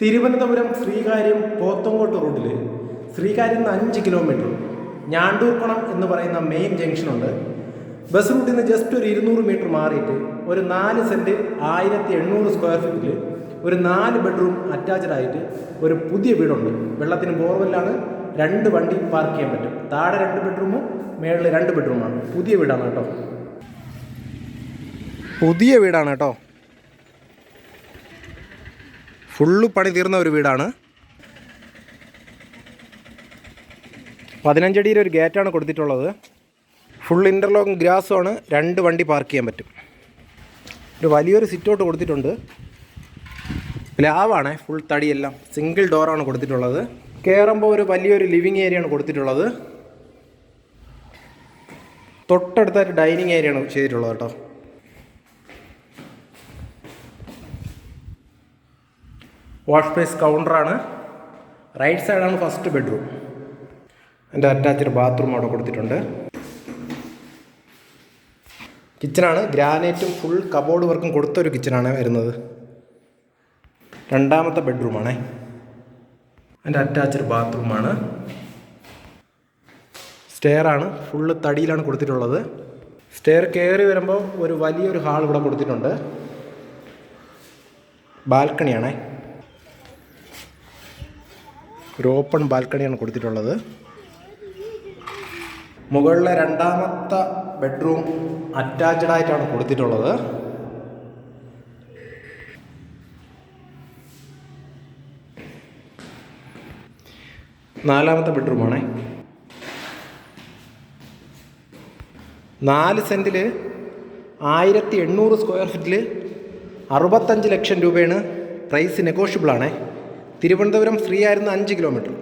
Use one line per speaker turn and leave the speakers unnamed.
തിരുവനന്തപുരം ശ്രീകാര്യം പോത്തങ്കോട്ട് റൂട്ടിൽ ശ്രീകാര്യം നിന്ന് അഞ്ച് കിലോമീറ്റർ ഞാണ്ടൂർക്കുളം എന്ന് പറയുന്ന മെയിൻ ജംഗ്ഷനുണ്ട് ബസ് റൂട്ടിൽ നിന്ന് ജസ്റ്റ് ഒരു ഇരുന്നൂറ് മീറ്റർ മാറിയിട്ട് ഒരു നാല് സെന്റ് ആയിരത്തി എണ്ണൂറ് സ്ക്വയർ ഫീറ്റിൽ ഒരു നാല് ബെഡ്റൂം അറ്റാച്ച്ഡ് ആയിട്ട് ഒരു പുതിയ വീടുണ്ട്. വെള്ളത്തിന് ബോർവെല്ലാണ് രണ്ട് വണ്ടി പാർക്ക് ചെയ്യാൻ പറ്റും. താഴെ രണ്ട് ബെഡ്റൂമും മേളിൽ രണ്ട് ബെഡ്റൂമാണ് പുതിയ വീടാണ് കേട്ടോ. പുതിയ വീടാണ് കേട്ടോ. ഫുള്ള് പണി തീർന്ന ഒരു വീടാണ്. പതിനഞ്ചടിയിൽ ഒരു ഗേറ്റാണ് കൊടുത്തിട്ടുള്ളത്. ഫുൾ ഇന്റർലോക്കും ഗ്രാസുമാണ് രണ്ട് വണ്ടി പാർക്ക് ചെയ്യാൻ പറ്റും. ഒരു വലിയൊരു സിറ്റൗട്ട് കൊടുത്തിട്ടുണ്ട്. ലാവാണ് ഫുൾ തടിയെല്ലാം. സിംഗിൾ ഡോറാണ് കൊടുത്തിട്ടുള്ളത്. കയറുമ്പോൾ ഒരു വലിയൊരു ലിവിങ് ആണ് കൊടുത്തിട്ടുള്ളത്. തൊട്ടടുത്തായിട്ട് ഡൈനിങ് ആണ് ചെയ്തിട്ടുള്ളത് കേട്ടോ. വാഷ് സ്പേസ് കൗണ്ടറാണ് റൈറ്റ് സൈഡാണ് ഫസ്റ്റ് ബെഡ്റൂം എന്റെ അറ്റാച്ച്ഡ് ബാത്റൂം അവിടെ കൊടുത്തിട്ടുണ്ട്. കിച്ചണാണ് ഗ്രാനൈറ്റും ഫുൾ കബോർഡ് വർക്കും കൊടുത്തൊരു കിച്ചണാണ് വരുന്നത്. രണ്ടാമത്തെ ബെഡ്റൂമാണേ എന്റെ അറ്റാച്ച്ഡ് ബാത്റൂമാണ് സ്റ്റെയറാണ് ഫുള്ള് തടിയിലാണ് കൊടുത്തിട്ടുള്ളത്. സ്റ്റെയർ കയറി വരുമ്പോൾ ഒരു വലിയൊരു ഹാൾ ഇവിടെ കൊടുത്തിട്ടുണ്ട്. ബാൽക്കണിയാണേ ഒരു ഓപ്പൺ ബാൽക്കണിയാണ് കൊടുത്തിട്ടുള്ളത്. മുകളിലെ രണ്ടാമത്തെ ബെഡ്റൂം അറ്റാച്ച്ഡ് ആയിട്ടാണ് കൊടുത്തിട്ടുള്ളത്. നാലാമത്തെ ബെഡ്റൂമാണ് നാല് സെന്റിൽ ആയിരത്തി എണ്ണൂറ് സ്ക്വയർ ഫീറ്റിൽ അറുപത്തഞ്ച് ലക്ഷം രൂപയാണ് പ്രൈസ് നെഗോഷ്യബിൾ ആണേ. തിരുവനന്തപുരം ഫ്രീ ആയിരുന്നു അഞ്ച് കിലോമീറ്റർ.